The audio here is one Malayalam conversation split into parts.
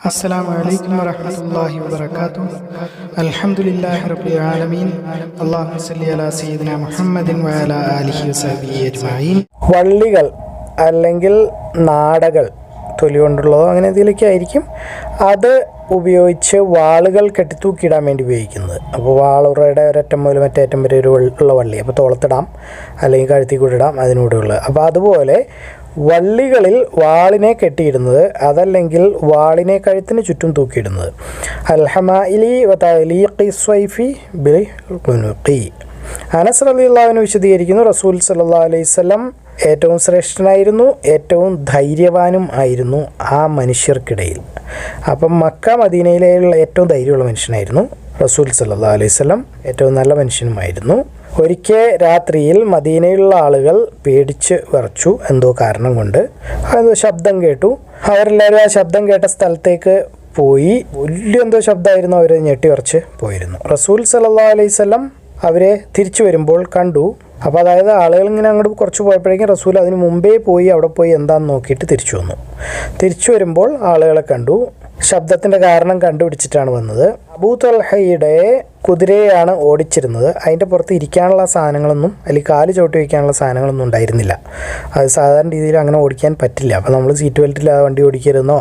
السلام عليكم ورحمة الله وبركاته الحمد لله رب العالمين اللهم صل على سيدنا محمد وعلى آله وصحبه أجمعين വള്ളികൾ അല്ലെങ്കിൽ നാടകൾ തൊലി കൊണ്ടുള്ളതോ അങ്ങനെ എന്തെങ്കിലുമൊക്കെ ആയിരിക്കും അത് ഉപയോഗിച്ച് വാളുകൾ കെട്ടിത്തൂക്കിയിടാൻ വേണ്ടി ഉപയോഗിക്കുന്നത് അപ്പോൾ വാളുറയുടെ ഒരറ്റം മുതൽ മറ്റേ അറ്റം വരെ ഒരു വൾ- ഉള്ള വള്ളി അപ്പോൾ തോളത്തിടാം അല്ലെങ്കിൽ കഴുത്തിൽ കൂടെ ഇടാം അതിനൂടെ ഉള്ളത് അപ്പോൾ അതുപോലെ വള്ളികളിൽ വാളിനെ കെട്ടിയിടുന്നത് അതല്ലെങ്കിൽ വാളിനെ കഴുത്തിന് ചുറ്റും തൂക്കിയിടുന്നത്. അൽഹമാലി ബിൽ കുനുഖി അനസ് റളിയല്ലാഹുവിന് വിശദീകരിക്കുന്നു റസൂൽ സല്ലാ അലൈഹി വസല്ലം ഏറ്റവും ശ്രേഷ്ഠനായിരുന്നു ഏറ്റവും ധൈര്യവാനും ആയിരുന്നു ആ മനുഷ്യർക്കിടയിൽ. അപ്പം മക്ക മദീനയിലുള്ള ഏറ്റവും ധൈര്യമുള്ള മനുഷ്യനായിരുന്നു റസൂൽ സല്ലാ അലൈഹി വസല്ലം ഏറ്റവും നല്ല മനുഷ്യനുമായിരുന്നു. ഒരിക്കൽ രാത്രിയിൽ മദീനയിലുള്ള ആളുകൾ പേടിച്ച് വിറച്ചു. എന്തോ കാരണം കൊണ്ട്. എന്തോ ശബ്ദം കേട്ടു. അവരെല്ലാവരും ആ ശബ്ദം കേട്ട സ്ഥലത്തേക്ക് പോയി. വലിയ എന്തോ ശബ്ദമായിരുന്നു അവർ ഞെട്ടി വിറച്ച് പോയിരുന്നു. റസൂൽ സല്ലാ അലൈഹി വസല്ലം അവരെ തിരിച്ചു വരുമ്പോൾ കണ്ടു. അപ്പോൾ അതായത് ആളുകൾ ഇങ്ങനെ അങ്ങോട്ട് കുറച്ച് പോയപ്പോഴേക്കും റസൂൽ അതിന് മുമ്പേ പോയി അവിടെ പോയി എന്താണെന്ന് നോക്കിയിട്ട് തിരിച്ചു വന്നു. തിരിച്ചു വരുമ്പോൾ ആളുകളെ കണ്ടു. ശബ്ദത്തിന്റെ കാരണം കണ്ടുപിടിച്ചിട്ടാണ് വന്നത്. അബൂ കുതിരയാണ് ഓടിച്ചിരുന്നത്. അതിന്റെ പുറത്ത് ഇരിക്കാനുള്ള സാധനങ്ങളൊന്നും അല്ലെങ്കിൽ കാൽ ചവിട്ടി വയ്ക്കാനുള്ള സാധനങ്ങളൊന്നും ഉണ്ടായിരുന്നില്ല. അത് സാധാരണ രീതിയിൽ അങ്ങനെ ഓടിക്കാൻ പറ്റില്ല. അപ്പോൾ നമ്മൾ സീറ്റ് ബെൽറ്റ് ഇല്ലാതെ വണ്ടി ഓടിക്കരുതെന്നോ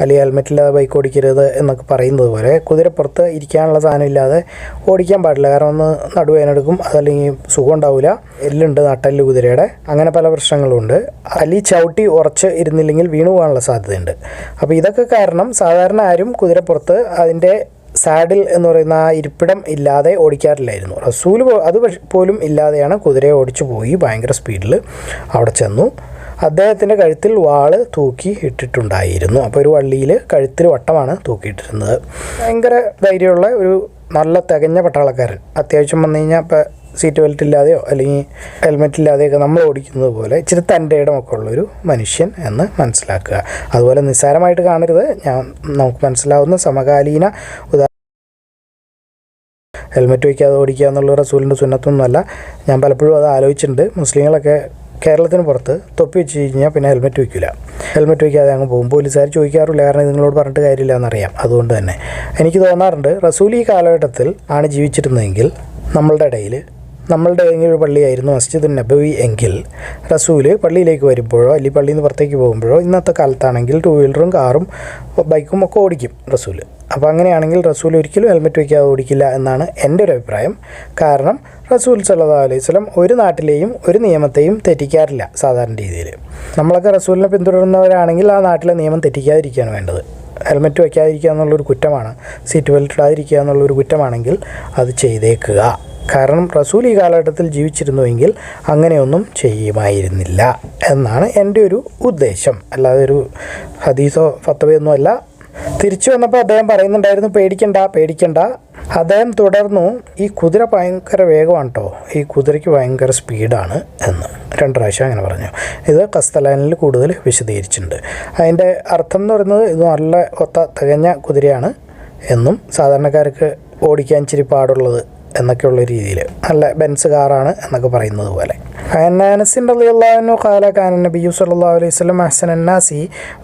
അല്ലെങ്കിൽ ഹെൽമെറ്റ് ഇല്ലാതെ ബൈക്ക് ഓടിക്കരുത് എന്നൊക്കെ പറയുന്നത് പോലെ കുതിരപ്പുറത്ത് ഇരിക്കാനുള്ള സാധനം ഇല്ലാതെ ഓടിക്കാൻ പാടില്ല. കാരണം ഒന്ന് നടുവേനെടുക്കും അതല്ലെങ്കിൽ സുഖം ഉണ്ടാവില്ല എല്ലുണ്ട് നട്ടൽ കുതിരയുടെ. അങ്ങനെ പല പ്രശ്നങ്ങളുണ്ട്. അലി ചവിട്ടി ഉറച്ച് ഇരുന്നില്ലെങ്കിൽ വീണു പോകാനുള്ള സാധ്യതയുണ്ട്. അപ്പോൾ ഇതൊക്കെ കാരണം സാധാരണ ആരും കുതിരപ്പുറത്ത് അതിന്റെ സാഡിൽ എന്ന് പറയുന്ന ആ ഇരിപ്പിടം ഇല്ലാതെ ഓടിക്കാറില്ലായിരുന്നു. റസൂൽ അത് പോലും ഇല്ലാതെയാണ് കുതിരയെ ഓടിച്ചു പോയി ഭയങ്കര സ്പീഡിൽ അവിടെ ചെന്നു. അദ്ദേഹത്തിന്റെ കഴുത്തിൽ വാൾ തൂക്കി ഇട്ടിട്ടുണ്ടായിരുന്നു. അപ്പോൾ ഒരു വള്ളിയിൽ കഴുത്തിൽ വട്ടമാണ് തൂക്കിയിട്ടിരുന്നത്. ഭയങ്കര ധൈര്യമുള്ള ഒരു നല്ല തികഞ്ഞ പട്ടാളക്കാരൻ. അത്യാവശ്യം വന്നു കഴിഞ്ഞാൽ ഇപ്പോൾ സീറ്റ് ബെൽറ്റ് ഇല്ലാതെയോ അല്ലെങ്കിൽ ഹെൽമെറ്റ് ഇല്ലാതെയൊക്കെ നമ്മൾ ഓടിക്കുന്നത് പോലെ ഇച്ചിരി തന്റെ ഇടമൊക്കെ ഉള്ളൊരു മനുഷ്യൻ എന്ന് മനസ്സിലാക്കുക. അതുപോലെ നിസ്സാരമായിട്ട് കാണരുത്. ഞാൻ നമുക്ക് മനസ്സിലാവുന്ന സമകാലീന ഉദാഹരണം ഹെൽമെറ്റ് വയ്ക്കാതെ ഓടിക്കുക എന്നുള്ള റസൂലിന്റെ സുന്നത്തൊന്നുമല്ല. ഞാൻ പലപ്പോഴും അത് ആലോചിച്ചിട്ടുണ്ട്. മുസ്ലിങ്ങളൊക്കെ കേരളത്തിന് പുറത്ത് തൊപ്പി വെച്ച് കഴിഞ്ഞാൽ പിന്നെ ഹെൽമെറ്റ് വയ്ക്കില്ല ഹെൽമെറ്റ് വയ്ക്കാതെ അങ്ങ് പോകും. പോലീസുകാർ ചോദിക്കാറില്ല കാരണം നിങ്ങളോട് പറഞ്ഞിട്ട് കാര്യമില്ല എന്നറിയാം. അതുകൊണ്ട് തന്നെ എനിക്ക് തോന്നാറുണ്ട് റസൂൽ ഈ കാലഘട്ടത്തിൽ ആണ് ജീവിച്ചിരുന്നതെങ്കിൽ നമ്മളുടെ ഇടയിൽ നമ്മളുടെ ഏതെങ്കിലും ഒരു പള്ളിയായിരുന്നു മസ്ജിദ് നബവി എങ്കിൽ റസൂൽ പള്ളിയിലേക്ക് വരുമ്പോഴോ അല്ലെങ്കിൽ പള്ളിയിൽ നിന്ന് പുറത്തേക്ക് പോകുമ്പോഴോ ഇന്നത്തെ കാലത്താണെങ്കിൽ ടൂ വീലറും കാറും ബൈക്കും ഒക്കെ ഓടിക്കും റസൂൽ. അപ്പോൾ അങ്ങനെയാണെങ്കിൽ റസൂൽ ഒരിക്കലും ഹെൽമെറ്റ് വയ്ക്കാതെ ഓടിക്കില്ല എന്നാണ് എന്റെ ഒരു അഭിപ്രായം. കാരണം റസൂൽ സല്ലാ അലൈഹി വസല്ലം ഒരു നാട്ടിലെയും ഒരു നിയമത്തെയും തെറ്റിക്കാറില്ല സാധാരണ രീതിയിൽ നമ്മളൊക്കെ റസൂലിനെ പിന്തുടരുന്നവരാണെങ്കിൽ ആ നാട്ടിലെ നിയമം തെറ്റിക്കാതിരിക്കുകയാണ് വേണ്ടത്. ഹെൽമെറ്റ് വയ്ക്കാതിരിക്കുക എന്നുള്ളൊരു കുറ്റമാണ്. സീറ്റ് ബെൽറ്റ് ഇടാതിരിക്കുക എന്നുള്ളൊരു കുറ്റമാണെങ്കിൽ അത് ചെയ്തേക്കുക. കാരണം റസൂൽ ഈ കാലഘട്ടത്തിൽ ജീവിച്ചിരുന്നുവെങ്കിൽ അങ്ങനെയൊന്നും ചെയ്യുമായിരുന്നില്ല എന്നാണ് എന്റെ ഒരു ഉദ്ദേശം. അല്ലാതെ ഒരു ഹദീസോ ഫത്തവയൊന്നും അല്ല. തിരിച്ചു വന്നപ്പോൾ അദ്ദേഹം പറയുന്നുണ്ടായിരുന്നു പേടിക്കണ്ട പേടിക്കണ്ട. അദ്ദേഹം തുടർന്നു ഈ കുതിര ഭയങ്കര വേഗമാണ് കേട്ടോ ഈ കുതിരയ്ക്ക് ഭയങ്കര സ്പീഡാണ് എന്ന്. രണ്ട് പ്രാവശ്യം അങ്ങനെ പറഞ്ഞു. ഇത് കസ്തലാനിൽ കൂടുതൽ വിശദീകരിച്ചിട്ടുണ്ട്. അതിന്റെ അർത്ഥം എന്ന് പറയുന്നത് ഇത് നല്ല ഒത്ത തികഞ്ഞ കുതിരയാണ് എന്നും സാധാരണക്കാർക്ക് ഓടിക്കാൻ ഇച്ചിരി പാടുള്ളത് എന്നൊക്കെയുള്ള രീതിയിൽ നല്ല ബെൻസ് കാറാണ് എന്നൊക്കെ പറയുന്നത് പോലെ عن انس رضي الله عنه قال كان النبي صلى الله عليه وسلم احسن الناس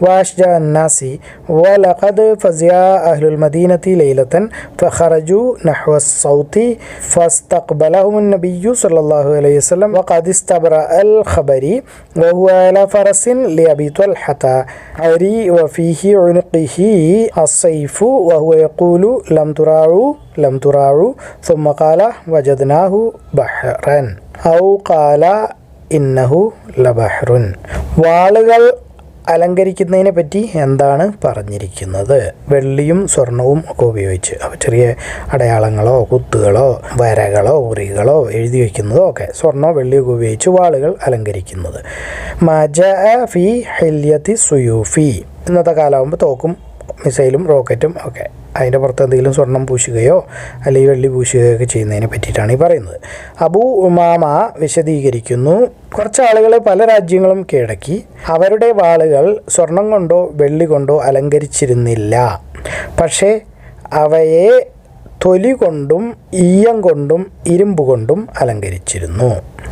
واشجع الناس ولقد فزع اهل المدينه ليله فخرجوا نحو الصوت فاستقبلهم النبي صلى الله عليه وسلم وقد استبرأ الخبر وهو على فرس لأبي طلحة عري وفيه عنقه السيف وهو يقول لم تراعوا لم تراعوا ثم قال قال വജദ്നാഹു ബഹ്റൻ ഔ قال ഇന്നഹു لبحر വാളുകൾ അലങ്കരിക്കുന്നതിനെ പറ്റി എന്താണ് പറഞ്ഞിരിക്കുന്നത്? വെള്ളിയും സ്വർണവും ഒക്കെ ഉപയോഗിച്ച്. അവ ചെറിയ അടയാളങ്ങളോ കുത്തുകളോ വരകളോ ഉറികളോ എഴുതി വയ്ക്കുന്നതോ ഒക്കെ സ്വർണോ വെള്ളിയൊക്കെ ഉപയോഗിച്ച് വാളുകൾ അലങ്കരിക്കുന്നത്. മജ ഫി ഹെല്യത്തി സുയൂഫി. ഇന്നത്തെ കാലമാകുമ്പോൾ തോക്കും മിസൈലും റോക്കറ്റും ഒക്കെ അതിന്റെ പുറത്ത് എന്തെങ്കിലും സ്വർണം പൂശുകയോ അല്ലെങ്കിൽ വെള്ളി പൂശുകയോ ഒക്കെ ചെയ്യുന്നതിനെ പറ്റിയിട്ടാണ് ഈ പറയുന്നത്. അബു ഉമാമ വിശദീകരിക്കുന്നു. കുറച്ച് ആളുകൾ പല രാജ്യങ്ങളും കീഴടക്കി. അവരുടെ വാളുകൾ സ്വർണം കൊണ്ടോ വെള്ളി കൊണ്ടോ അലങ്കരിച്ചിരുന്നില്ല. പക്ഷേ അവയെ തൊലി കൊണ്ടും ഈയം കൊണ്ടും ഇരുമ്പ് കൊണ്ടും അലങ്കരിച്ചിരുന്നു.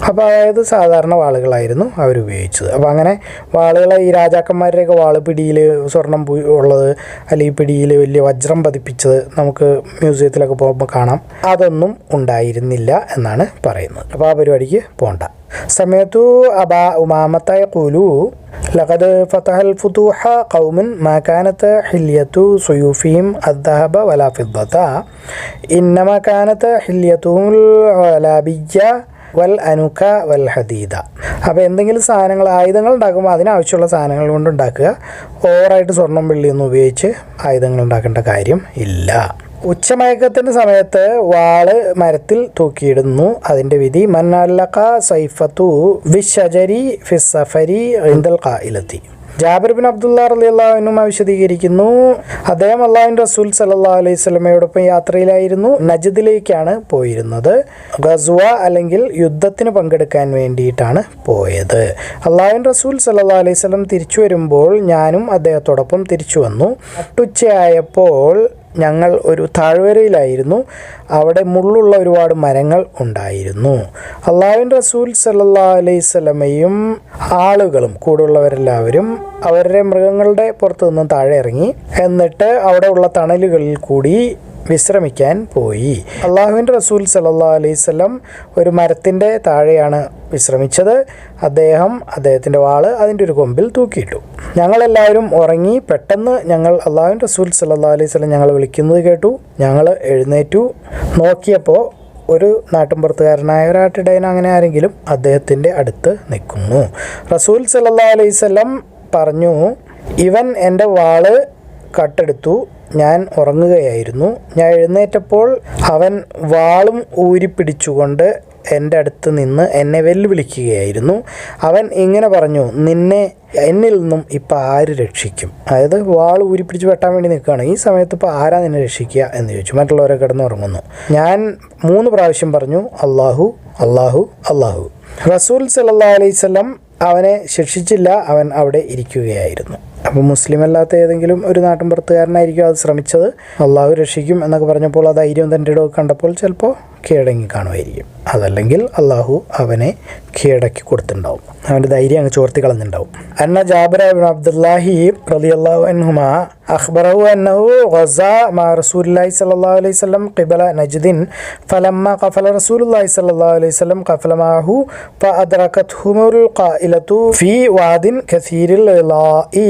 അപ്പോൾ അതായത് സാധാരണ വാളുകളായിരുന്നു അവർ ഉപയോഗിച്ചത്. അപ്പോൾ അങ്ങനെ വാളുകൾ ഈ രാജാക്കന്മാരുടെയൊക്കെ വാൾ പിടിയിൽ സ്വർണം ഉള്ളത് അല്ലെങ്കിൽ പിടിയിൽ വലിയ വജ്രം പതിപ്പിച്ചത് നമുക്ക് മ്യൂസിയത്തിലൊക്കെ പോകുമ്പോൾ കാണാം. അതൊന്നും ഉണ്ടായിരുന്നില്ല എന്നാണ് പറയുന്നത്. അപ്പോൾ ആ പരിപാടിക്ക് പോകണ്ട സമയത്തു അബാ ഉമാമത്ത യഖൂലു لقد فتح الفتوح قوم ما كانت حلية سيوفهم الذهب ولا فضة إنما كانت حليتهم العلابية വൽ അനുക വൽ ഹദീദ അപ്പോൾ എന്തെങ്കിലും സാധനങ്ങൾ ആയുധങ്ങൾ ഉണ്ടാക്കുമ്പോൾ അതിനാവശ്യമുള്ള സാധനങ്ങൾ കൊണ്ട് ഉണ്ടാക്കുക ഓവറായിട്ട് സ്വർണം വെള്ളിയൊന്നും ഉപയോഗിച്ച് ആയുധങ്ങൾ ഉണ്ടാക്കേണ്ട കാര്യം ഇല്ല ഉച്ചമയക്കത്തിന്റെ സമയത്ത് വാൾ മരത്തിൽ തൂക്കിയിടുന്നു. അതിന്റെ വിധി മന്നാലക്ക സൈഫത്തു വിഷജരി ഫിസഫരി ഇന്ദൽ കായിലെത്തി ജാബിർ ബിൻ അബ്ദുള്ള റലി അള്ളാഹുനുമ വിശദീകരിക്കുന്നു. അദ്ദേഹം അള്ളാഹുവിന്റെ റസൂൽ സല്ലാ അലൈഹി സ്വലമയോടൊപ്പം യാത്രയിലായിരുന്നു. നജദിലേക്കാണ് പോയിരുന്നത്. ഗസ്വ അല്ലെങ്കിൽ യുദ്ധത്തിന് പങ്കെടുക്കാൻ വേണ്ടിയിട്ടാണ് പോയത്. അള്ളാഹുൻ റസൂൽ സല്ലാ അലൈഹി സ്വലം തിരിച്ചു വരുമ്പോൾ ഞാനും അദ്ദേഹത്തോടൊപ്പം തിരിച്ചു വന്നു. നട്ടുച്ചയായപ്പോൾ ഞങ്ങൾ ഒരു താഴ്വരയിലായിരുന്നു. അവിടെ മുള്ളുള്ള ഒരുപാട് മരങ്ങൾ ഉണ്ടായിരുന്നു. അള്ളാഹുവിൻ റസൂൽ സല്ലാ അലൈഹി സ്വലമയും ആളുകളും കൂടുള്ളവരെല്ലാവരും അവരുടെ മൃഗങ്ങളുടെ പുറത്തു നിന്നും താഴെ ഇറങ്ങി. എന്നിട്ട് അവിടെ ഉള്ള തണലുകളിൽ കൂടി വിശ്രമിക്കാൻ പോയി. അള്ളാഹുവിന്റെ റസൂൽ സല്ലാ അലൈഹി സ്വലം ഒരു മരത്തിന്റെ താഴെയാണ് വിശ്രമിച്ചത്. അദ്ദേഹം അദ്ദേഹത്തിന്റെ വാൾ അതിന്റെ ഒരു കൊമ്പിൽ തൂക്കിയിട്ടു. ഞങ്ങളെല്ലാവരും ഉറങ്ങി പെട്ടെന്ന് ഞങ്ങൾ അള്ളാഹുവിന്റെ റസൂൽ സല്ലാ അലൈഹി സ്വലം ഞങ്ങൾ വിളിക്കുന്നത് കേട്ടു. ഞങ്ങൾ എഴുന്നേറ്റു. നോക്കിയപ്പോൾ ഒരു നാട്ടിൻപുറത്തുകാരനായ ഒരാട്ടിടയൻ അങ്ങനെ ആരെങ്കിലും അദ്ദേഹത്തിന്റെ അടുത്ത് നിൽക്കുന്നു. റസൂൽ സല്ലാ അലൈഹി സ്വലം പറഞ്ഞു ഇവൻ എന്റെ വാൾ കട്ടെടുത്തു. ഞാൻ ഉറങ്ങുകയായിരുന്നു. ഞാൻ എഴുന്നേറ്റപ്പോൾ അവൻ വാളും ഊരിപ്പിടിച്ചുകൊണ്ട് എന്റെ അടുത്ത് നിന്ന് എന്നെ വെല്ലുവിളിക്കുകയായിരുന്നു. അവൻ ഇങ്ങനെ പറഞ്ഞു നിന്നെ എന്നിൽ നിന്നും ഇപ്പം ആര് രക്ഷിക്കും? അതായത് വാൾ ഊരിപ്പിടിച്ച് വെട്ടാൻ വേണ്ടി നിൽക്കുകയാണ്. ഈ സമയത്ത് ഇപ്പോൾ ആരാ നിന്നെ രക്ഷിക്കുക എന്ന് ചോദിച്ചു. മറ്റുള്ളവരെ കിടന്നുറങ്ങുന്നു ഞാൻ മൂന്ന് പ്രാവശ്യം പറഞ്ഞു അള്ളാഹു അള്ളാഹു അള്ളാഹു റസൂൽ സല്ലാ അലൈവല്ലം അവനെ ശിക്ഷിച്ചില്ല. അവൻ അവിടെ ഇരിക്കുകയായിരുന്നു. അപ്പോൾ മുസ്ലിം അല്ലാത്ത ഏതെങ്കിലും ഒരു നാട്ടിൻ പുറത്തുകാരനായിരിക്കും അത് ശ്രമിച്ചത്. അള്ളാഹു രക്ഷിക്കും എന്നൊക്കെ പറഞ്ഞപ്പോൾ ആ ധൈര്യം തന്റെ ഇടവ് കണ്ടപ്പോൾ ചിലപ്പോൾ കീഴടങ്ങി കാണുമായിരിക്കും അതല്ലെങ്കിൽ അള്ളാഹു അവനെ കീഴടക്കി കൊടുത്തിട്ടുണ്ടാവും അവൻ്റെ ധൈര്യം അങ്ങ് ചോർത്തി കളഞ്ഞിട്ടുണ്ടാവും അന്ന ജാബിർ ബിൻ അബ്ദുല്ലാഹി റളിയല്ലാഹു അൻഹുമ അഖ്ബറഹു അന്നഹു ഗസ മാ റസൂലുള്ളാഹി സ്വല്ലല്ലാഹു അലൈഹി വസല്ലം ഖിബല നജ്ദിൻ ഫലമ്മ ഖഫല റസൂലുള്ളാഹി സ്വല്ലല്ലാഹു അലൈഹി വസല്ലം ഖഫല മാഹു ഫഅദ്റകത്ഹുമുൽ ഖായിലതു ഫീ വാദിൻ കസീരിൽ ലാഇ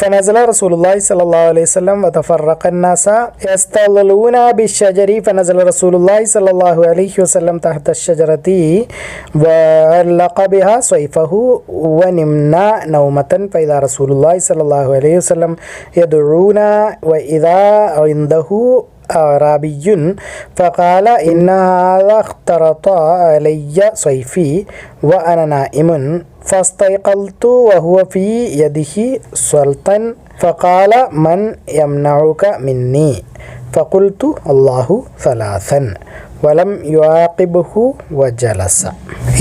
فنزل رسول الله صلى الله عليه وسلم وتفرق الناس يستظلون بالشجر فنزل رسول الله صلى الله عليه وسلم تحت الشجرة وعلق بها صيفه ونمنا نومة. فإذا رسول الله صلى الله عليه وسلم يدعونا وإذا عنده أعرابي فقال إن هذا اخترط علي صيفي وأنا نائم. فاستيقظت وهو في يده سلطا فقال من يمنعك مني؟ فقلت الله ثلاثا. വലം യുവാക്കിബുഹു വജലസ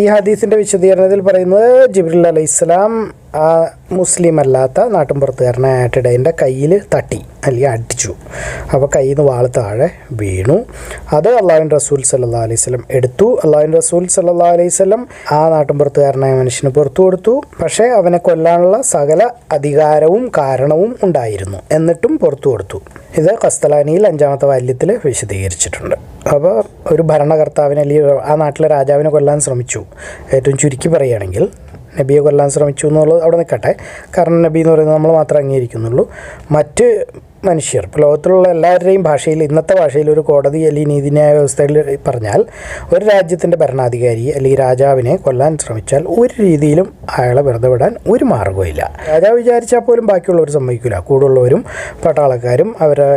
ഈ ഹദീസിന്റെ വിശദീകരണത്തിൽ പറയുന്നത് ജിബ്രിൽ അലൈഹി ഇസ്ലാം ആ മുസ്ലിം അല്ലാത്ത നാട്ടിൻപുറത്തുകാരനായ ആട്ടിടയന്റെ കയ്യിൽ തട്ടി അല്ലെങ്കിൽ അടിച്ചു. അപ്പോൾ കയ്യിൽ നിന്ന് വാൾ താഴെ വീണു. അത് അള്ളാഹുൻ റസൂൽ സല്ലാ അലൈഹി സ്വലം എടുത്തു. അള്ളാഹുൻ റസൂൽ സല്ലാ അലൈഹി സ്വലം ആ നാട്ടിൻപുറത്തുകാരനായ മനുഷ്യന് പുറത്തു കൊടുത്തു. പക്ഷേ അവനെ കൊല്ലാനുള്ള സകല അധികാരവും കാരണവും ഉണ്ടായിരുന്നു. എന്നിട്ടും പുറത്തു കൊടുത്തു. ഇത് കസ്തലാനിയിൽ അഞ്ചാമത്തെ വാല്യത്തിൽ വിശദീകരിച്ചിട്ടുണ്ട്. അപ്പോൾ ഒരു ഭരണകർത്താവിനെ അല്ലെങ്കിൽ ആ നാട്ടിലെ രാജാവിനെ കൊല്ലാൻ ശ്രമിച്ചു. ഏറ്റവും ചുരുക്കി പറയുകയാണെങ്കിൽ നബിയെ കൊല്ലാൻ ശ്രമിച്ചു എന്നുള്ളത് അവിടെ നിൽക്കട്ടെ. കാരണം നബി എന്ന് പറയുന്നത് നമ്മൾ മാത്രമേ അംഗീകരിക്കുന്നുള്ളൂ. മറ്റ് മനുഷ്യർ. ഇപ്പോൾ ലോകത്തിലുള്ള എല്ലാവരുടെയും ഭാഷയിൽ ഇന്നത്തെ ഭാഷയിൽ ഒരു കോടതി അല്ലെങ്കിൽ നീതിന്യായ വ്യവസ്ഥയിൽ പറഞ്ഞാൽ ഒരു രാജ്യത്തിന്റെ ഭരണാധികാരി അല്ലെങ്കിൽ രാജാവിനെ കൊല്ലാൻ ശ്രമിച്ചാൽ ഒരു രീതിയിലും അയാളെ വെറുതെ വിടാൻ ഒരു മാർഗവുമില്ല രാജാവ് വിചാരിച്ചാൽ പോലും ബാക്കിയുള്ളവർ സമ്മതിക്കില്ല. കൂടുള്ളവരും പട്ടാളക്കാരും അവരെ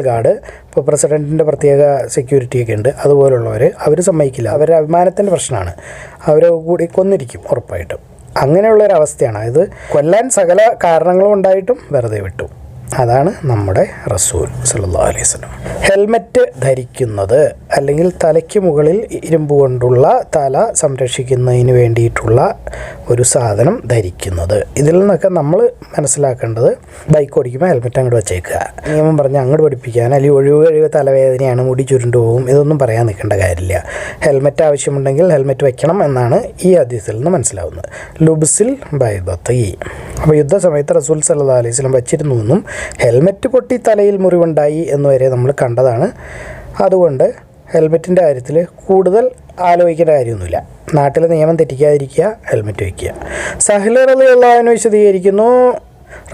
ഗാർഡ് ഇപ്പോൾ പ്രസിഡന്റിന്റെ പ്രത്യേക സെക്യൂരിറ്റിയൊക്കെ ഉണ്ട്. അതുപോലുള്ളവർ അവർ സമ്മതിക്കില്ല. അവരുടെ അഭിമാനത്തിന്റെ പ്രശ്നമാണ്. അവരെ കൂടി കൊന്നിരിക്കും ഉറപ്പായിട്ടും. അങ്ങനെയുള്ളൊരവസ്ഥയാണ് അതായത് കൊല്ലാൻ സകല കാരണങ്ങളും ഉണ്ടായിട്ടും വെറുതെ വിട്ടു. അതാണ് നമ്മുടെ റസൂൽ സല്ലാ അലൈഹി വസല്ലം. ഹെൽമറ്റ് ധരിക്കുന്നത് അല്ലെങ്കിൽ തലയ്ക്ക് മുകളിൽ ഇരുമ്പ് കൊണ്ടുള്ള തല സംരക്ഷിക്കുന്നതിന് വേണ്ടിയിട്ടുള്ള ഒരു സാധനം ധരിക്കുന്നത്. ഇതിൽ നിന്നൊക്കെ നമ്മൾ മനസ്സിലാക്കേണ്ടത് ബൈക്ക് ഓടിക്കുമ്പോൾ ഹെൽമെറ്റ് അങ്ങോട്ട് വെച്ചേക്കുക. നിയമം പറഞ്ഞ് അങ്ങോട്ട് പഠിപ്പിക്കാൻ അല്ലെങ്കിൽ ഒഴിവ് കഴിവ് തലവേദനയാണ് മുടി ചുരുണ്ടു പോകും ഇതൊന്നും പറയാൻ നിൽക്കേണ്ട കാര്യമില്ല. ഹെൽമെറ്റ് ആവശ്യമുണ്ടെങ്കിൽ ഹെൽമെറ്റ് വെക്കണം എന്നാണ് ഈ അധ്യയത്തിൽ നിന്ന് മനസ്സിലാവുന്നത്. ലുബ്സിൽ ബൈദത്തി. അപ്പോൾ യുദ്ധസമയത്ത് റസൂൽ സല്ലാ അലൈഹി സ്വലം വച്ചിരുന്നു എന്നും ഹെൽമെറ്റ് പൊട്ടി തലയിൽ മുറിവുണ്ടായി എന്ന് വരെ നമ്മൾ കണ്ടതാണ്. അതുകൊണ്ട് ഹെൽമെറ്റിന്റെ കാര്യത്തിൽ കൂടുതൽ ആലോചിക്കേണ്ട കാര്യമൊന്നുമില്ല. നാട്ടിലെ നിയമം തെറ്റിക്കാതിരിക്കുക ഹെൽമെറ്റ് വയ്ക്കുക. റളിയല്ലാഹു വിശദീകരിക്കുന്നു.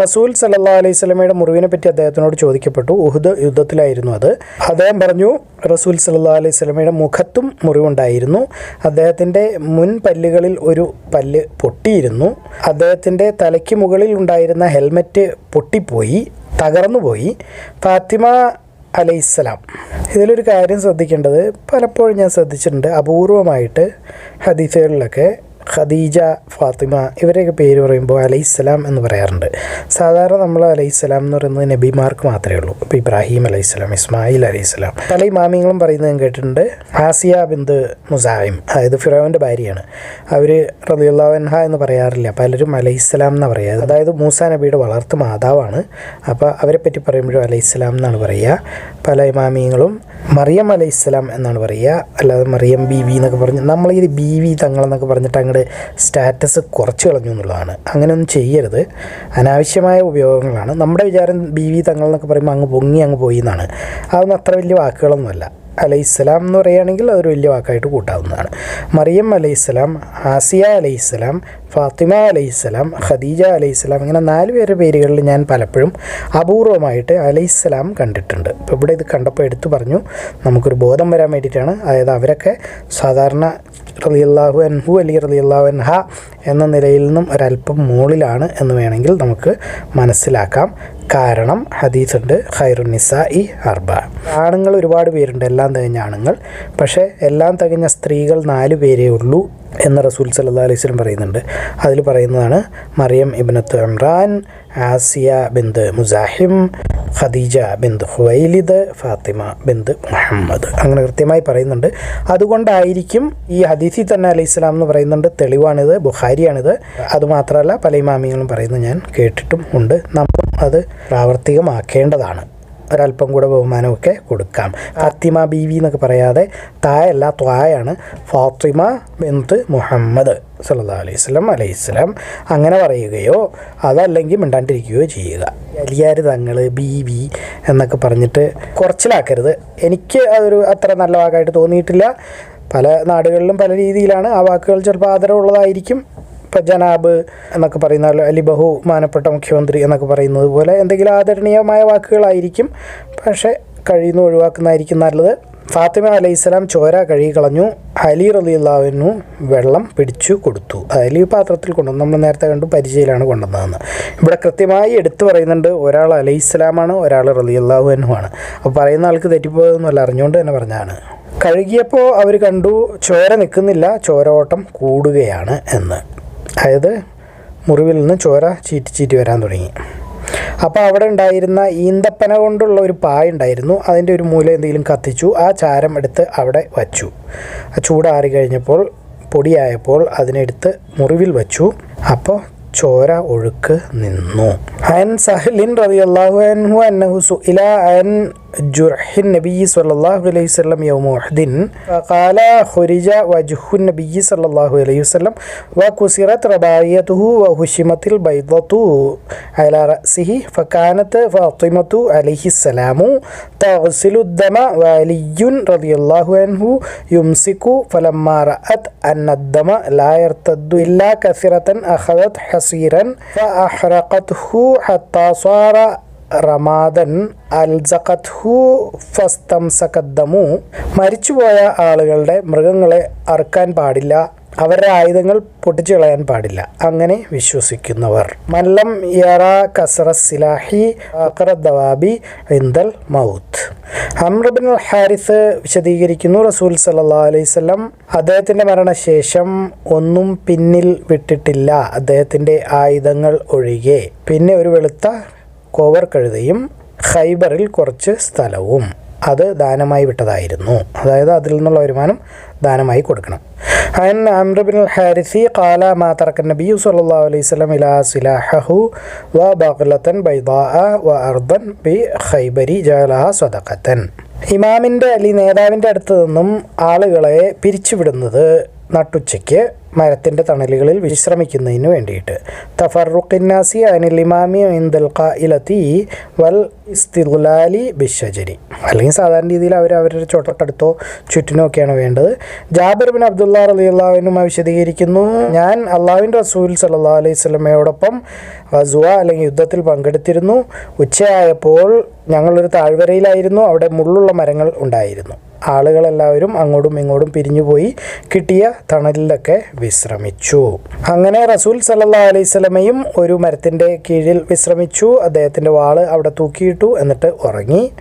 റസൂൽ സല്ലാ അലൈഹി സ്വലമയുടെ മുറിവിനെ പറ്റി അദ്ദേഹത്തിനോട് ചോദിക്കപ്പെട്ടു. ഉഹുദ് യുദ്ധത്തിലായിരുന്നു അത്. അദ്ദേഹം പറഞ്ഞു റസൂൽ സല്ലാ അലൈഹി സ്വലമയുടെ മുഖത്തും മുറിവുണ്ടായിരുന്നു. അദ്ദേഹത്തിന്റെ മുൻ പല്ലുകളിൽ ഒരു പല്ല് പൊട്ടിയിരുന്നു. അദ്ദേഹത്തിന്റെ തലയ്ക്ക് മുകളിൽ ഉണ്ടായിരുന്ന ഹെൽമെറ്റ് പൊട്ടിപ്പോയി തകർന്നുപോയി. ഫാത്തിമ അലൈഹിസ്സലാം ഇതിലൊരു കാര്യം ശ്രദ്ധിക്കേണ്ടത് പലപ്പോഴും ഞാൻ ശ്രദ്ധിച്ചിട്ടുണ്ട് അപൂർവമായിട്ട് ഹദീസുകളിലൊക്കെ ഖദീജ ഫാത്തിമ ഇവരെയൊക്കെ പേര് പറയുമ്പോൾ അലൈഹിസ്സലാം എന്ന് പറയാറുണ്ട്. സാധാരണ നമ്മൾ അലൈഹിസ്സലാം എന്ന് പറയുന്നത് നബിമാർക്ക് മാത്രമേ ഉള്ളൂ. ഇപ്പോൾ ഇബ്രാഹിം അലൈഹിസ്സലാം ഇസ്മായിൽ അലൈഹിസ്സലാം. പല ഇമാമിങ്ങളും പറയുന്നത് ഞാൻ കേട്ടിട്ടുണ്ട്. ആസിയ ബിന്ദ് മുസാഹിം അതായത് ഫിറോവിന്റെ ഭാര്യയാണ്. അവർ റബിയുള്ളവൻഹ എന്ന് പറയാറില്ല. പലരും അലൈഹിസ്സലാം എന്നാണ് പറയുക അതായത് മൂസ നബിയുടെ വളർത്തു മാതാവാണ്. അപ്പോൾ അവരെ പറ്റി പറയുമ്പോഴും അലൈഹിസ്സലാം എന്നാണ് പറയുക പല ഇമാമിയങ്ങളും മറിയം അലൈഹി അലൈഹിസ്സലാം എന്നാണ് പറയുക. അല്ലാതെ മറിയം ബി വി എന്നൊക്കെ പറഞ്ഞ് നമ്മൾ ഈ ബി വി തങ്ങളെന്നൊക്കെ പറഞ്ഞിട്ട് അങ്ങോട്ട് സ്റ്റാറ്റസ് കുറച്ച് കളഞ്ഞു എന്നുള്ളതാണ്. അങ്ങനെയൊന്നും ചെയ്യരുത്. അനാവശ്യമായ ഉപയോഗങ്ങളാണ്. നമ്മുടെ വിചാരം ബി വി തങ്ങൾ എന്നൊക്കെ പറയുമ്പോൾ അങ്ങ് പൊങ്ങി അങ്ങ് പോയി എന്നാണ്. അതൊന്നും അത്ര വലിയ വാക്കുകളൊന്നുമല്ല. അലൈഹിസ്സലാം എന്ന് പറയുകയാണെങ്കിൽ അതൊരു വലിയ വാക്കായിട്ട് കൂട്ടാവുന്നതാണ്. മറിയം അലൈഹിസ്സലാം ആസിയ അലൈഹിസ്സലാം ഫാത്തിമ അലൈഹിസ്സലാം ഖദീജ അലൈഹിസ്സലാം ഇങ്ങനെ നാല് പേരുടെ പേരുകളിൽ ഞാൻ പലപ്പോഴും അപൂർവമായിട്ട് അലൈഹിസ്സലാം കണ്ടിട്ടുണ്ട്. ഇപ്പോൾ ഇവിടെ ഇത് കണ്ടപ്പോൾ എടുത്തു പറഞ്ഞു. നമുക്കൊരു ബോധം വരാൻ വേണ്ടിയിട്ടാണ്. അതായത് അവരൊക്കെ സാധാരണ റളിയല്ലാഹു അൻഹു അലി റളിയല്ലാഹു അൻഹ എന്ന നിലയിൽ നിന്നും ഒരല്പം മുകളിലാണ് എന്ന് വേണമെങ്കിൽ നമുക്ക് മനസ്സിലാക്കാം. കാരണം ഹദീസുണ്ട് ഖൈറുനിസ ഇ അർബ. ആണുങ്ങൾ ഒരുപാട് പേരുണ്ട് എല്ലാം തികഞ്ഞ ആണുങ്ങൾ. പക്ഷേ എല്ലാം തികഞ്ഞ സ്ത്രീകൾ നാല് പേരേ ഉള്ളൂ എന്ന് റസൂൽ സല്ലാ അലൈഹി സ്വലം പറയുന്നുണ്ട്. അതിൽ പറയുന്നതാണ് Maryam ibnat Imran Asiya bint Muzahim Khadija bint Khuwaylid Fatima bint Muhammad. അങ്ങനെ കൃത്യമായി പറയുന്നുണ്ട്. അതുകൊണ്ടായിരിക്കും ഈ ഹദീസി തന്നെ അലൈഹി സ്വലാം എന്ന് പറയുന്നുണ്ട്. തെളിവാണിത് ബുഖാരിയാണിത്. അതുമാത്രമല്ല പല ഇമാമികളും പറയുന്നത് ഞാൻ കേട്ടിട്ടും ഉണ്ട്. നമ്മളും അത് പ്രാവർത്തികമാക്കേണ്ടതാണ്. ഒരല്പം കൂടെ ബഹുമാനമൊക്കെ കൊടുക്കാം. ഫാത്തിമ ബി വി എന്നൊക്കെ പറയാതെ തായല്ല ത്വായാണ്. ഫാത്തിമ ബിന്ത് മുഹമ്മദ് സല്ലാ അലൈഹി സ്വലം അലൈഹി സ്വലാം അങ്ങനെ പറയുകയോ അതല്ലെങ്കിൽ മിണ്ടാണ്ടിരിക്കുകയോ ചെയ്യുക. അലിയാർ തങ്ങൾ ബി വി എന്നൊക്കെ പറഞ്ഞിട്ട് കുറച്ചിലാക്കരുത്. എനിക്ക് അതൊരു അത്ര നല്ല വാക്കായിട്ട് തോന്നിയിട്ടില്ല. പല നാടുകളിലും പല രീതിയിലാണ് ആ വാക്കുകൾ ചിലപ്പോൾ ആദരവുള്ളതായിരിക്കും. ഇപ്പോൾ ജനാബ് എന്നൊക്കെ പറയുന്ന അലി ബഹുമാനപ്പെട്ട മുഖ്യമന്ത്രി എന്നൊക്കെ പറയുന്നത് പോലെ എന്തെങ്കിലും ആദരണീയമായ വാക്കുകളായിരിക്കും പക്ഷേ കഴിയുന്നു ഒഴിവാക്കുന്നതായിരിക്കും നല്ലത്. ഫാത്തിമ അലൈഹിസ്സലാം ചോര കഴുകി കളഞ്ഞു അലി റലിയുള്ളവനു വെള്ളം പിടിച്ചു കൊടുത്തു. അലി പാത്രത്തിൽ കൊണ്ടുവന്നു. നമ്മൾ നേരത്തെ കണ്ടു പരിചയയിലാണ് കൊണ്ടുവന്നതെന്ന്. ഇവിടെ കൃത്യമായി എടുത്തു പറയുന്നുണ്ട് ഒരാൾ അലൈഹിസ്സലാമാണ് ഒരാൾ റലിയുള്ളവനുമാണ് അപ്പോൾ പറയുന്ന ആൾക്ക് തെറ്റിപ്പോയതൊന്നുമല്ല അറിഞ്ഞുകൊണ്ട് തന്നെ പറഞ്ഞാണ് കഴുകിയപ്പോൾ അവർ കണ്ടു ചോര നിൽക്കുന്നില്ല ചോര ഓട്ടം കൂടുകയാണ് എന്ന്. അതായത് മുറിവിൽ നിന്ന് ചോര ചീറ്റി ചീറ്റി വരാൻ തുടങ്ങി. അപ്പോൾ അവിടെ ഉണ്ടായിരുന്ന ഈന്തപ്പന കൊണ്ടുള്ള ഒരു പായ ഉണ്ടായിരുന്നു. അതിന്റെ ഒരു മൂല എന്തെങ്കിലും കത്തിച്ചു ആ ചാരം എടുത്ത് അവിടെ വച്ചു. ആ ചൂടാറി കഴിഞ്ഞപ്പോൾ പൊടിയായപ്പോൾ അതിനെടുത്ത് മുറിവിൽ വച്ചു. അപ്പോൾ ചോര ഒഴുക്ക് നിന്നു. അൻ സഹലിൻ റളിയല്ലാഹു അൻഹു അന്നഹു സുഇല അൻ جرح النبي صلى الله عليه وسلم يوم أحد. فقال خرج وجه النبي صلى الله عليه وسلم وكسرت رباعيته وهشمت البيضة على رأسه فكانت فاطمة عليه السلام تغسل الدم وعلي رضي الله عنه يمسك فلما رأت أن الدم لا يرتد إلا كثرة أخذت حصيرا فأحرقته حتى صار റമാദൻ അൽസഖത്ഹു സഖദ്ദമു മരിച്ചുപോയ ആളുകളുടെ മൃഗങ്ങളെ അറുക്കാൻ പാടില്ല. അവരുടെ ആയുധങ്ങൾ പൊട്ടിച്ചു കളയാൻ പാടില്ല. അങ്ങനെ വിശ്വസിക്കുന്നവർ. മല്ലം യറ കസറ സിലാഹി ദവാബി ഇന്ദൽ മൗത്ത്. അമ്രബിൻ ഹാരിസ് വിശദീകരിക്കുന്നു. റസൂൽ സല്ലാ അലൈവല്ലം അദ്ദേഹത്തിന്റെ മരണശേഷം ഒന്നും പിന്നിൽ വിട്ടിട്ടില്ല. അദ്ദേഹത്തിന്റെ ആയുധങ്ങൾ ഒഴികെ. പിന്നെ ഒരു വെളുത്ത കോവർ കഴുതയും ഹൈബറിൽ കുറച്ച് സ്ഥലവും. അത് ദാനമായി വിട്ടതായിരുന്നു. അതായത് അതിൽ നിന്നുള്ള വരുമാനം ദാനമായി കൊടുക്കണം. അയൻ അമ്രബിൻ ഹാരിസി കാല മാതറക്കൻ നബി സല്ലാ അലൈഹി സ്വലം ഇലാ സിലാഹു വ ബഗ്ലത്തൻ ബൈദാ വ അർദൻ ബി ഖൈബരി ജലഹ സ്വതക്കത്തൻ ഇമാമിന്റെ അല്ലെങ്കിൽ നേതാവിന്റെ അടുത്ത് നിന്നും ആളുകളെ പിരിച്ചുവിടുന്നത് നട്ടുച്ചയ്ക്ക് മരത്തിന്റെ തണലുകളിൽ വിശ്രമിക്കുന്നതിന് വേണ്ടിയിട്ട്. തഫറുഖിന്നാസി അനിൽ ഇമാമി ഇന്ദൽ ഖായിലത്തി വൽ ഇസ്തിലാലി ബിഷജരി അല്ലെങ്കിൽ സാധാരണ രീതിയിൽ അവർ അവരുടെ ചോട്ടത്തടുത്തോ ചുറ്റിനോ ഒക്കെയാണ് വേണ്ടത്. ജാബിർ ബിൻ അബ്ദുല്ല അലി അള്ളാഹുവിനുമായി വിശദീകരിക്കുന്നു. ഞാൻ അള്ളാഹുവിന്റെ റസൂൽ സല്ലാ അലൈഹി സ്വലമയോടൊപ്പം വസുവ അല്ലെങ്കിൽ യുദ്ധത്തിൽ പങ്കെടുത്തിരുന്നു. ഉച്ചയായപ്പോൾ ഞങ്ങളൊരു താഴ്വരയിലായിരുന്നു. അവിടെ മുള്ളുള്ള മരങ്ങൾ ഉണ്ടായിരുന്നു. ആളുകളെല്ലാവരും അങ്ങോട്ടും ഇങ്ങോട്ടും പിരിഞ്ഞുപോയി കിട്ടിയ തണലിലൊക്കെ വിശ്രമിച്ചു. അങ്ങനെ റസൂൽ സല്ലാ അലൈഹി സ്വലമയും ഒരു മരത്തിന്റെ കീഴിൽ വിശ്രമിച്ചു. അദ്ദേഹത്തിന്റെ വാൾ അവിടെ തൂക്കിയിട്ടു എന്നിട്ട് ഉറങ്ങി.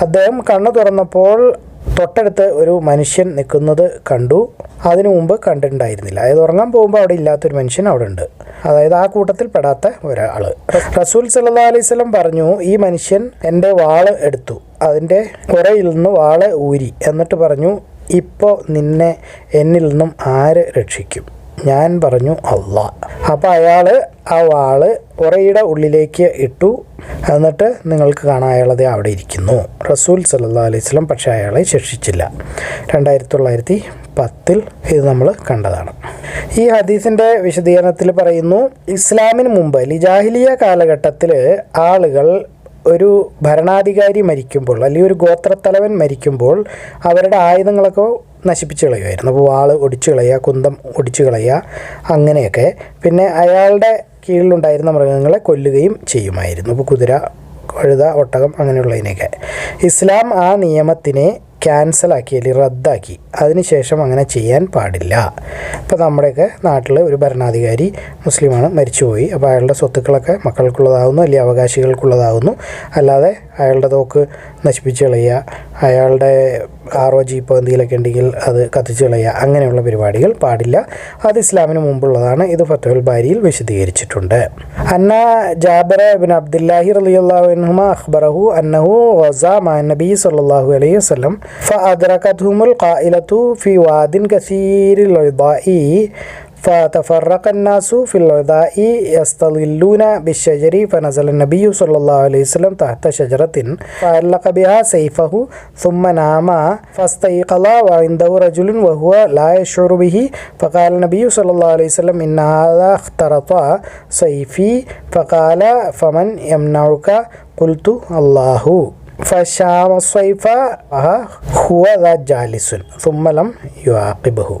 അദ്ദേഹം കണ്ണു തുറന്നപ്പോൾ തൊട്ടടുത്ത് ഒരു മനുഷ്യൻ നിൽക്കുന്നത് കണ്ടു. അതിനു മുമ്പ് കണ്ടിട്ടുണ്ടായിരുന്നില്ല. അതായത് ഉറങ്ങാൻ പോകുമ്പോൾ അവിടെ ഇല്ലാത്തൊരു മനുഷ്യൻ അവിടെ ഉണ്ട്. അതായത് ആ കൂട്ടത്തിൽ പെടാത്ത ഒരാൾ റസൂൽ സല്ലാ അലൈഹി സ്വലം പറഞ്ഞു ഈ മനുഷ്യൻ എന്റെ വാൾ എടുത്തു. അതിന്റെ കുറയിൽ നിന്ന് വാൾ ഊരി. എന്നിട്ട് പറഞ്ഞു ഇപ്പോൾ നിന്നെ എന്നിൽ നിന്നും ആര് രക്ഷിക്കും? ഞാൻ പറഞ്ഞു അള്ളാ. അപ്പോൾ അയാൾ ആ വാൾ ഉറയുടെ ഉള്ളിലേക്ക് ഇട്ടു. എന്നിട്ട് നിങ്ങൾക്ക് കാണാൻ അയാളത് അവിടെ ഇരിക്കുന്നു. റസൂൽ സല്ലാ അലൈഹി സ്വലം പക്ഷേ അയാളെ ശിക്ഷിച്ചില്ല. രണ്ടായിരത്തി തൊള്ളായിരത്തി പത്തിൽ ഇത് നമ്മൾ കണ്ടതാണ്. ഈ ഹദീസിന്റെ വിശദീകരണത്തിൽ പറയുന്നു ഇസ്ലാമിന് മുമ്പ് ലിജാഹിലിയ കാലഘട്ടത്തിൽ ആളുകൾ ഒരു ഭരണാധികാരി മരിക്കുമ്പോൾ അല്ലെങ്കിൽ ഒരു ഗോത്രത്തലവൻ മരിക്കുമ്പോൾ അവരുടെ ആയുധങ്ങളൊക്കെ നശിപ്പിച്ച് കളയുമായിരുന്നു. അപ്പോൾ വാൾ ഒടിച്ചു കളയുക കുന്തം ഒടിച്ചു കളയുക അങ്ങനെയൊക്കെ. പിന്നെ അയാളുടെ കീഴിലുണ്ടായിരുന്ന മൃഗങ്ങളെ കൊല്ലുകയും ചെയ്യുമായിരുന്നു. അപ്പോൾ കുതിര കഴുത ഒട്ടകം അങ്ങനെയുള്ളതിനെയൊക്കെ. ഇസ്ലാം ആ നിയമത്തിനെ ക്യാൻസലാക്കി അല്ലെങ്കിൽ റദ്ദാക്കി. അതിനുശേഷം അങ്ങനെ ചെയ്യാൻ പാടില്ല. ഇപ്പോൾ നമ്മുടെയൊക്കെ നാട്ടിൽ ഒരു ഭരണാധികാരി മുസ്ലിമാണ് മരിച്ചുപോയി. അപ്പോൾ അയാളുടെ സ്വത്തുക്കളൊക്കെ മക്കൾക്കുള്ളതാകുന്നു അല്ലെങ്കിൽ അവകാശികൾക്കുള്ളതാകുന്നു അല്ലാതെ അയാളുടെ തോക്ക് നശിപ്പിച്ച് കളയുക അയാളുടെ ആറോ ജീപ്പോ എന്തെങ്കിലുമൊക്കെ ഉണ്ടെങ്കിൽ അത് കത്തിച്ച് കളയുക. അങ്ങനെയുള്ള പരിപാടികൾ പാടില്ല. അത് ഇസ്ലാമിന് മുമ്പുള്ളതാണ്. ഇത് ഫത്തുൽ ബാരിയിൽ വിശദീകരിച്ചിട്ടുണ്ട്. അന്ന ജാബറ ബിൻ അബ്ദുല്ലാഹി റലിയുള്ളാഹുഹുമ അഖ്ബറഹു അന്നഹു ഗസ മാ നബി സല്ലല്ലാഹു അലൈഹി വസല്ലം. ഫഅദ്റകത്ഹുമുൽ ഖായിലത്തു ഫി വാദിൻ കസീരിൽ ഉദാഇ فتفرق الناس في العضاء يستظلون بالشجر فنزل النبي صلى الله عليه وسلم تحت شجرة فعلق بها سيفه ثم نام فاستيقظ وعنده رجل وهو لا يشعر به فقال النبي صلى الله عليه وسلم إن هذا اخترط سيفي فقال فمن يمنعك؟ قلت الله. فشام الصيف هو ذا جالس ثم لم يعاقبه.